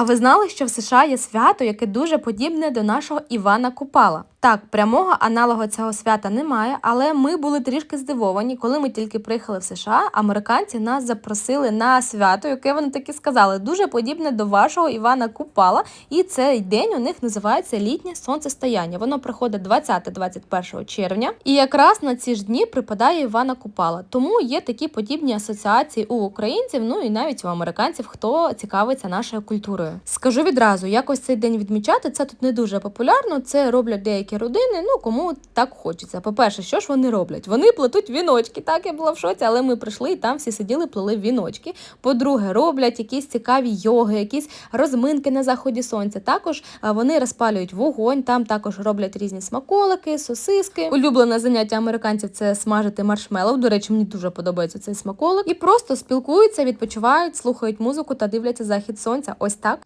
А ви знали, що в США є свято, яке дуже подібне до нашого Івана Купала? Так, прямого аналогу цього свята немає, але ми були трішки здивовані, коли ми тільки приїхали в США. Американці нас запросили на свято, яке вони таки сказали, дуже подібне до вашого Івана Купала. І цей день у них називається літнє сонцестояння. Воно приходить 20-21 червня, і якраз на ці ж дні припадає Івана Купала. Тому є такі подібні асоціації у українців, ну і навіть у американців, хто цікавиться нашою культурою. Скажу відразу, якось цей день відмічати це тут не дуже популярно. Це роблять деякі родини. Ну кому так хочеться. По-перше, що ж вони роблять? Вони плетуть віночки. Так я була в шоці, але ми прийшли і там всі сиділи, плели віночки. По-друге, роблять якісь цікаві йоги, якісь розминки на заході сонця. Також вони розпалюють вогонь, там також роблять різні смаколики, сосиски. Улюблене заняття американців це смажити маршмеллоу. До речі, мені дуже подобається цей смаколик. І просто спілкуються, відпочивають, слухають музику та дивляться захід сонця. Ось так.